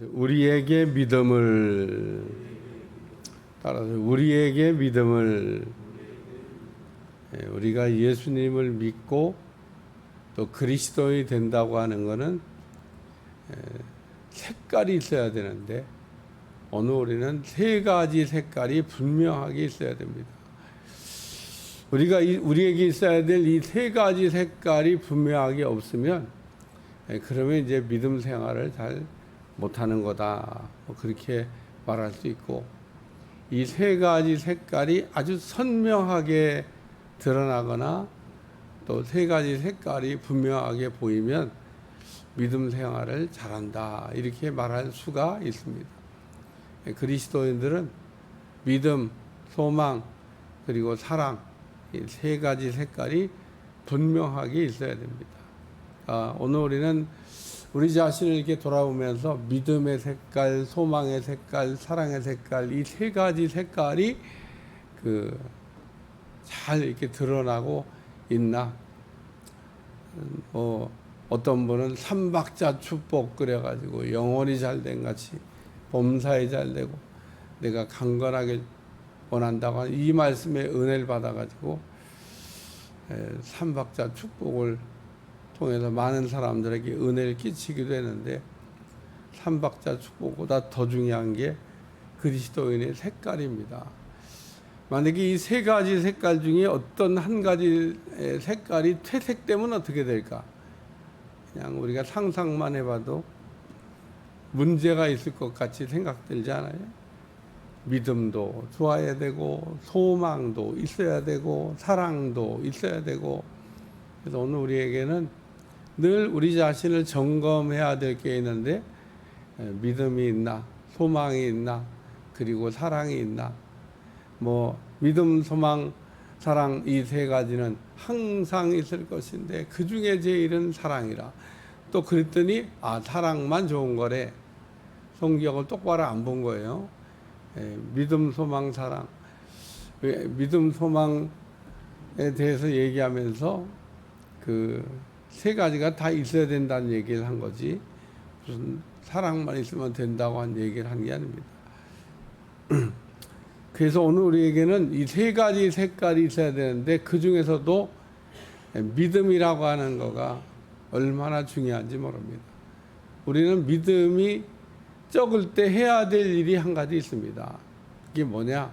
우리에게 믿음을 따라서 우리에게 믿음을 예, 우리가 예수님을 믿고 또 그리스도인이 된다고 하는 것은 예, 색깔이 있어야 되는데 오늘 우리는 세 가지 색깔이 분명하게 있어야 됩니다. 우리가 이- 우리에게 있어야 될 이 세 가지 색깔이 분명하게 없으면 예, 그러면 이제 믿음 생활을 잘 못하는 거다. 뭐 그렇게 말할 수 있고 이 세 가지 색깔이 아주 선명하게 드러나거나 또 세 가지 색깔이 분명하게 보이면 믿음 생활을 잘한다 이렇게 말할 수가 있습니다. 예, 그리스도인들은 믿음, 소망 그리고 사랑 이 세 가지 색깔이 분명하게 있어야 됩니다. 아, 오늘 우리는 우리 자신을 이렇게 돌아보면서 믿음의 색깔, 소망의 색깔, 사랑의 색깔 이 세 가지 색깔이 그 잘 이렇게 드러나고 있나? 음, 뭐 어떤 분은 삼박자 축복 그래가지고 영혼이 잘 된 같이 범사에 잘 되고 내가 강건하게 원한다고 이 말씀에 은혜를 받아가지고 에, 삼박자 축복을 통해서 많은 사람들에게 은혜를 끼치기도 했는데 삼박자 축복보다 더 중요한 게 그리스도인의 색깔입니다. 만약에 이 세 가지 색깔 중에 어떤 한 가지 색깔이 퇴색되면 어떻게 될까? 그냥 우리가 상상만 해봐도 문제가 있을 것 같이 생각들지 않아요? 믿음도 좋아야 되고 소망도 있어야 되고 사랑도 있어야 되고 그래서 오늘 우리에게는 늘 우리 자신을 점검해야 될 게 있는데 에, 믿음이 있나 소망이 있나 그리고 사랑이 있나 뭐 믿음 소망 사랑 이 세 가지는 항상 있을 것인데 그 중에 제일은 사랑이라 또 그랬더니 아 사랑만 좋은 거래 성경을 똑바로 안 본 거예요. 예, 믿음, 소망, 사랑. 왜 믿음, 소망에 대해서 얘기하면서 그 세 가지가 다 있어야 된다는 얘기를 한 거지. 무슨 사랑만 있으면 된다고 한 얘기를 한 게 아닙니다. 그래서 오늘 우리에게는 이 세 가지 색깔이 있어야 되는데 그 중에서도 믿음이라고 하는 거가 얼마나 중요한지 모릅니다. 우리는 믿음이 적을 때 해야 될 일이 한 가지 있습니다. 이게 뭐냐?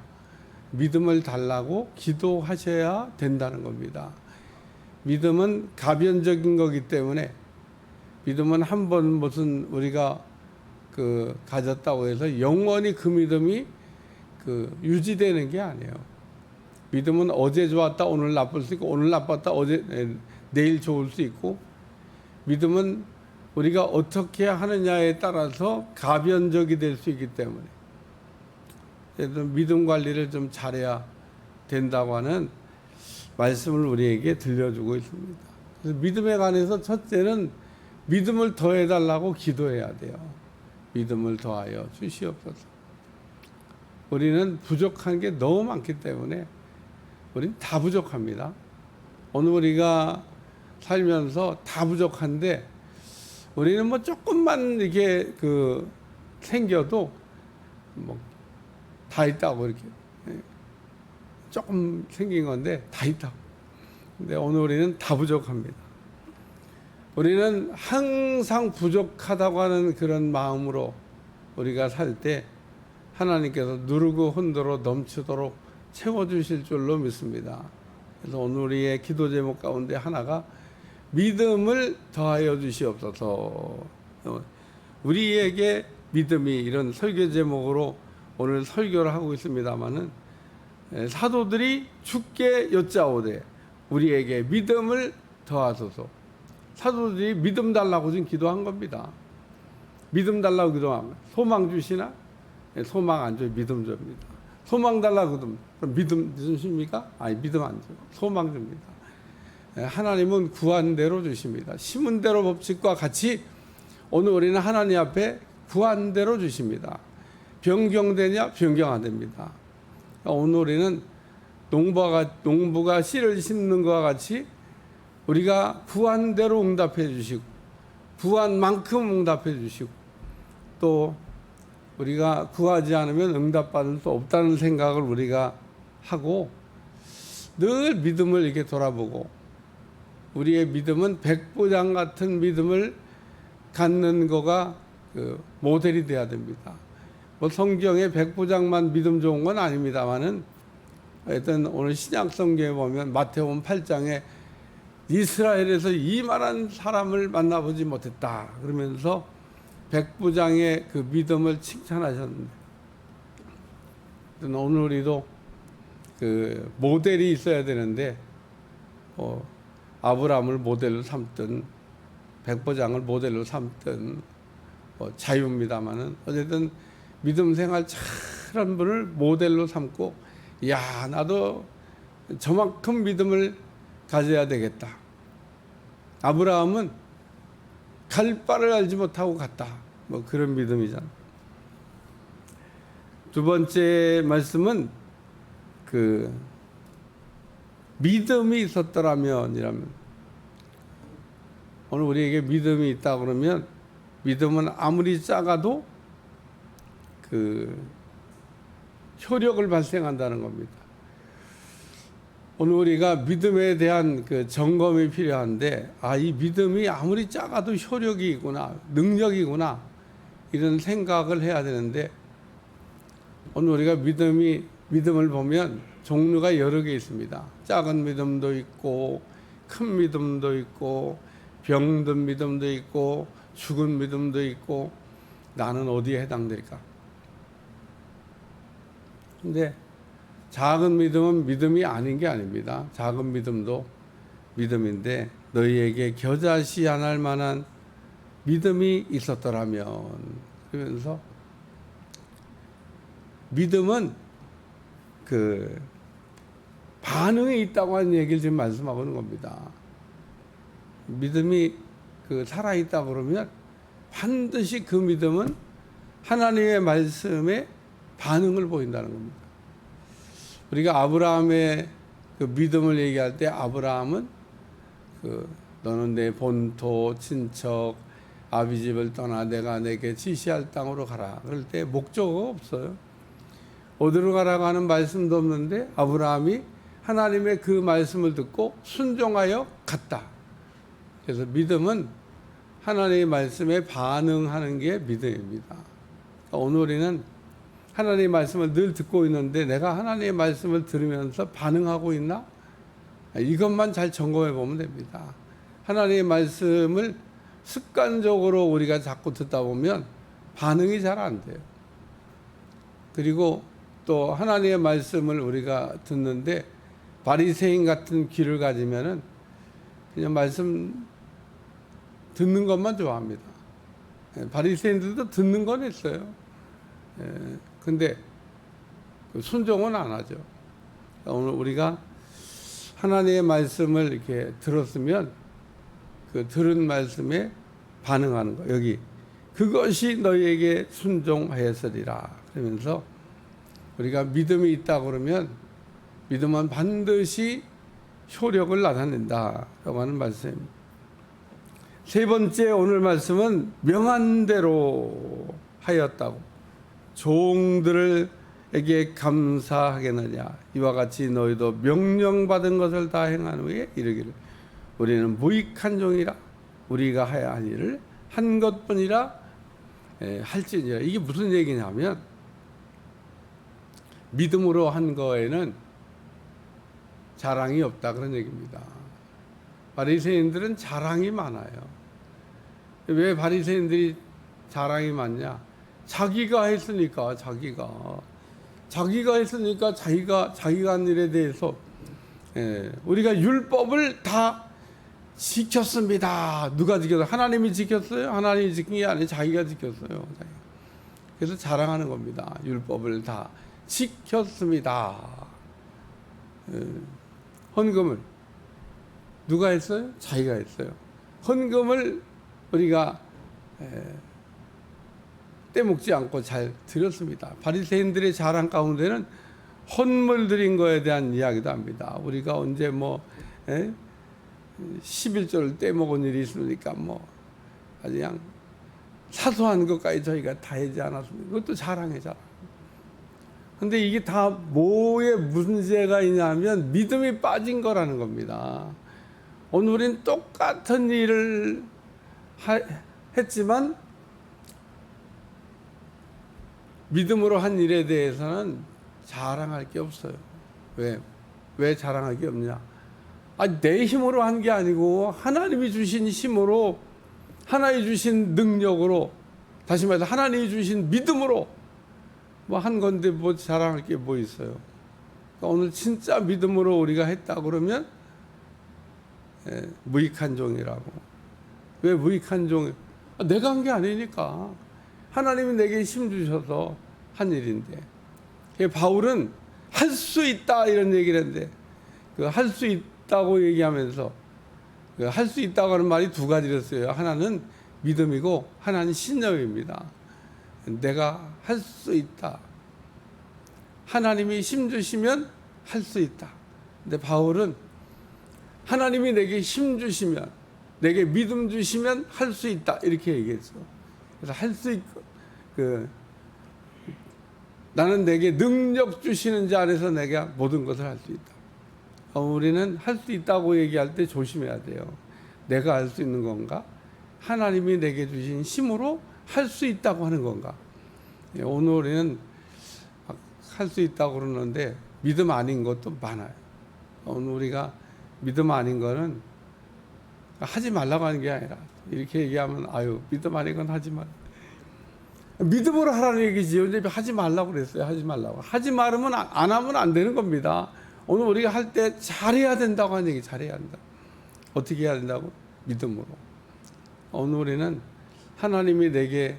믿음을 달라고 기도하셔야 된다는 겁니다. 믿음은 가변적인 거기 때문에 믿음은 한 번 무슨 우리가 그 가졌다고 해서 영원히 그 믿음이 그 유지되는 게 아니에요. 믿음은 어제 좋았다 오늘 나쁠 수 있고 오늘 나빴다 어제 에, 내일 좋을 수 있고 믿음은 우리가 어떻게 하느냐에 따라서 가변적이 될 수 있기 때문에 믿음 관리를 좀 잘해야 된다고 하는 말씀을 우리에게 들려주고 있습니다. 그래서 믿음에 관해서 첫째는 믿음을 더해달라고 기도해야 돼요. 믿음을 더하여 주시옵소서. 우리는 부족한 게 너무 많기 때문에 우리는 다 부족합니다. 오늘 우리가 살면서 다 부족한데 우리는 뭐 조금만 이렇게 그 생겨도 뭐 다 있다고 이렇게 예. 조금 생긴 건데 다 있다고. 근데 오늘 우리는 다 부족합니다. 우리는 항상 부족하다고 하는 그런 마음으로 우리가 살 때 하나님께서 누르고 흔들어 넘치도록 채워주실 줄로 믿습니다. 그래서 오늘 우리의 기도 제목 가운데 하나가 믿음을 더하여 주시옵소서. 어, 우리에게 믿음이 이런 설교 제목으로 오늘 설교를 하고 있습니다만은 사도들이 죽게 여짜오되 우리에게 믿음을 더하소서. 사도들이 믿음 달라고 지금 기도한 겁니다. 믿음 달라고 기도하면 소망 주시나? 예, 소망 안 줘요. 믿음 줍니다. 소망 달라고 그럼 믿음 주십니까? 아니 믿음 안 줘요. 소망 줍니다. 예, 하나님은 구한 대로 주십니다. 심은 대로 법칙과 같이 오늘 우리는 하나님 앞에 구한 대로 주십니다. 변경되냐? 변경 안 됩니다. 그러니까 오늘 우리는 농부가, 농부가 씨를 심는 것과 같이 우리가 구한 대로 응답해 주시고 구한 만큼 응답해 주시고 또 우리가 구하지 않으면 응답받을 수 없다는 생각을 우리가 하고 늘 믿음을 이렇게 돌아보고 우리의 믿음은 백보장 같은 믿음을 갖는 거가 그 모델이 돼야 됩니다. 뭐 성경에 백보장만 믿음 좋은 건 아닙니다만은 하여튼 오늘 신약 성경에 보면 마태복음 8장에 이스라엘에서 이만한 사람을 만나보지 못했다 그러면서 백부장의 그 믿음을 칭찬하셨는데 오늘 우리도 그 모델이 있어야 되는데 어, 아브라함을 모델로 삼든 백부장을 모델로 삼든 뭐 자유입니다만은 어쨌든 믿음 생활 잘한 분을 모델로 삼고 야 나도 저만큼 믿음을 가져야 되겠다. 아브라함은 갈 바를 알지 못하고 갔다. 뭐 그런 믿음이잖아. 두 번째 말씀은 그 믿음이 있었더라면이라면 오늘 우리에게 믿음이 있다 그러면 믿음은 아무리 작아도 그 효력을 발생한다는 겁니다. 오늘 우리가 믿음에 대한 그 점검이 필요한데 아 이 믿음이 아무리 작아도 효력이 있구나 능력이구나 이런 생각을 해야 되는데 오늘 우리가 믿음이 믿음을 보면 종류가 여러 개 있습니다. 작은 믿음도 있고 큰 믿음도 있고 병든 믿음도 있고 죽은 믿음도 있고 나는 어디에 해당될까? 근데 작은 믿음은 믿음이 아닌 게 아닙니다. 작은 믿음도 믿음인데 너희에게 겨자씨 안 할 만한 믿음이 있었더라면 그러면서 믿음은 그 반응이 있다고 하는 얘기를 지금 말씀하고 있는 겁니다. 믿음이 그 살아 있다 그러면 반드시 그 믿음은 하나님의 말씀에 반응을 보인다는 겁니다. 우리가 아브라함의 그 믿음을 얘기할 때 아브라함은 그 너는 내 본토 친척 아비 집을 떠나 내가 내게 지시할 땅으로 가라. 그럴 때 목적어가 없어요. 어디로 가라고 하는 말씀도 없는데 아브라함이 하나님의 그 말씀을 듣고 순종하여 갔다. 그래서 믿음은 하나님의 말씀에 반응하는 게 믿음입니다. 오늘 우리는 하나님의 말씀을 늘 듣고 있는데 내가 하나님의 말씀을 들으면서 반응하고 있나? 이것만 잘 점검해 보면 됩니다. 하나님의 말씀을 습관적으로 우리가 자꾸 듣다 보면 반응이 잘 안 돼요. 그리고 또 하나님의 말씀을 우리가 듣는데 바리새인 같은 귀를 가지면은 그냥 말씀 듣는 것만 좋아합니다. 예, 바리새인들도 듣는 건 있어요. 예, 근데 그 순종은 안 하죠. 오늘 우리가 하나님의 말씀을 이렇게 들었으면 그 들은 말씀에 반응하는 거 여기 그것이 너희에게 순종하였으리라 그러면서 우리가 믿음이 있다 그러면 믿음은 반드시 효력을 나타낸다라고 하는 말씀입니다. 세 번째 오늘 말씀은 명한 대로 하였다고 종들에게 감사하겠느냐 이와 같이 너희도 명령받은 것을 다 행한 후에 이르기를 우리는 무익한 종이라 우리가 해야 할 일을 한 것뿐이라 에, 할지니라 이게 무슨 얘기냐면 믿음으로 한 거에는 자랑이 없다 그런 얘기입니다. 바리새인들은 자랑이 많아요. 왜 바리새인들이 자랑이 많냐? 자기가 했으니까 자기가 자기가 했으니까 자기가 자기가 한 일에 대해서 예, 우리가 율법을 다 지켰습니다. 누가 지켰어요? 하나님이 지켰어요? 하나님이 지킨 게 아니라 자기가 지켰어요. 그래서 자랑하는 겁니다. 율법을 다 지켰습니다. 예, 헌금을 누가 했어요? 자기가 했어요. 헌금을 우리가 예, 떼먹지 않고 잘 드렸습니다. 바리새인들의 자랑 가운데는 헌물 드린 거에 대한 이야기도 합니다. 우리가 언제 뭐 에? 11조를 떼먹은 일이 있습니까? 뭐 그냥 사소한 것까지 저희가 다 하지 않았습니다. 그것도 자랑해 자랑. 근데 이게 다 뭐에 문제가 있냐면 믿음이 빠진 거라는 겁니다. 오늘 우리는 똑같은 일을 하- 했지만 믿음으로 한 일에 대해서는 자랑할 게 없어요. 왜? 왜 자랑할 게 없냐? 아, 내 힘으로 한 게 아니고 하나님이 주신 힘으로 하나님이 주신 능력으로 다시 말해서 하나님이 주신 믿음으로 뭐 한 건데 뭐 자랑할 게 뭐 있어요. 그러니까 오늘 진짜 믿음으로 우리가 했다 그러면 예, 무익한 종이라고. 왜 무익한 종? 아, 내가 한 게 아니니까 하나님이 내게 힘 주셔서 한 일인데. 그 바울은 할 수 있다 이런 얘기를 했는데 그 할 수 있다고 얘기하면서 그 할 수 있다고 하는 말이 두 가지를 써요. 하나는 믿음이고 하나는 신념입니다. 내가 할 수 있다. 하나님이 힘 주시면 할 수 있다. 근데 바울은 하나님이 내게 힘 주시면 내게 믿음 주시면 할 수 있다 이렇게 얘기했어. 그래서 할 수 있고 그 나는 내게 능력 주시는 자 안에서 내가 모든 것을 할 수 있다. 어, 우리는 할 수 있다고 얘기할 때 조심해야 돼요. 내가 할 수 있는 건가? 하나님이 내게 주신 힘으로 할 수 있다고 하는 건가? 예, 오늘 우리는 할 수 있다고 그러는데 믿음 아닌 것도 많아요. 오늘 우리가 믿음 아닌 거는 하지 말라고 하는 게 아니라 이렇게 얘기하면 아유 믿음 아닌 건 하지 말. 믿음으로 하라는 얘기지요. 이제 하지 말라고 그랬어요. 하지 말라고. 하지 말으면 안- 안 하면 안 되는 겁니다. 오늘 우리가 할 때 잘해야 된다고 하는 얘기 잘해야 한다. 어떻게 해야 된다고? 믿음으로. 오늘 우리는 하나님이 내게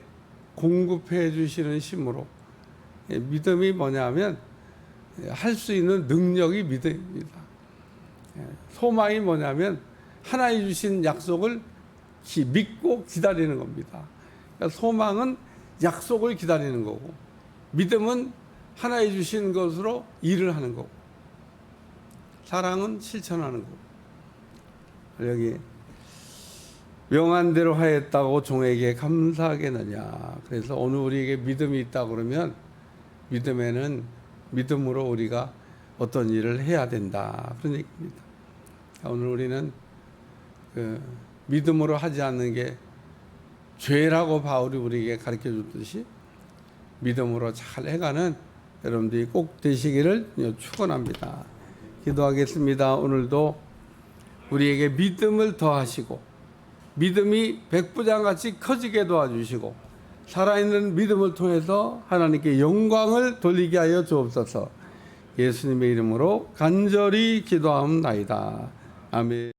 공급해 주시는 힘으로 예, 믿음이 뭐냐면 할 수 있는 능력이 믿음입니다. 예, 소망이 뭐냐면 하나님 주신 약속을 기- 믿고 기다리는 겁니다. 그러니까 소망은 약속을 기다리는 거고 믿음은 하나님 주신 것으로 일을 하는 거고 사랑은 실천하는 거고 여기 명한 대로 하였다고 종에게 감사하겠느냐. 그래서 오늘 우리에게 믿음이 있다 그러면 믿음에는 믿음으로 우리가 어떤 일을 해야 된다 그런 얘기입니다. 오늘 우리는 그 믿음으로 하지 않는 게 죄라고 바울이 우리에게 가르쳐 줬듯이 믿음으로 잘 해가는 여러분들이 꼭 되시기를 축원합니다. 기도하겠습니다. 오늘도 우리에게 믿음을 더하시고 믿음이 백부장같이 커지게 도와주시고 살아있는 믿음을 통해서 하나님께 영광을 돌리게 하여 주옵소서. 예수님의 이름으로 간절히 기도하옵나이다. 아멘.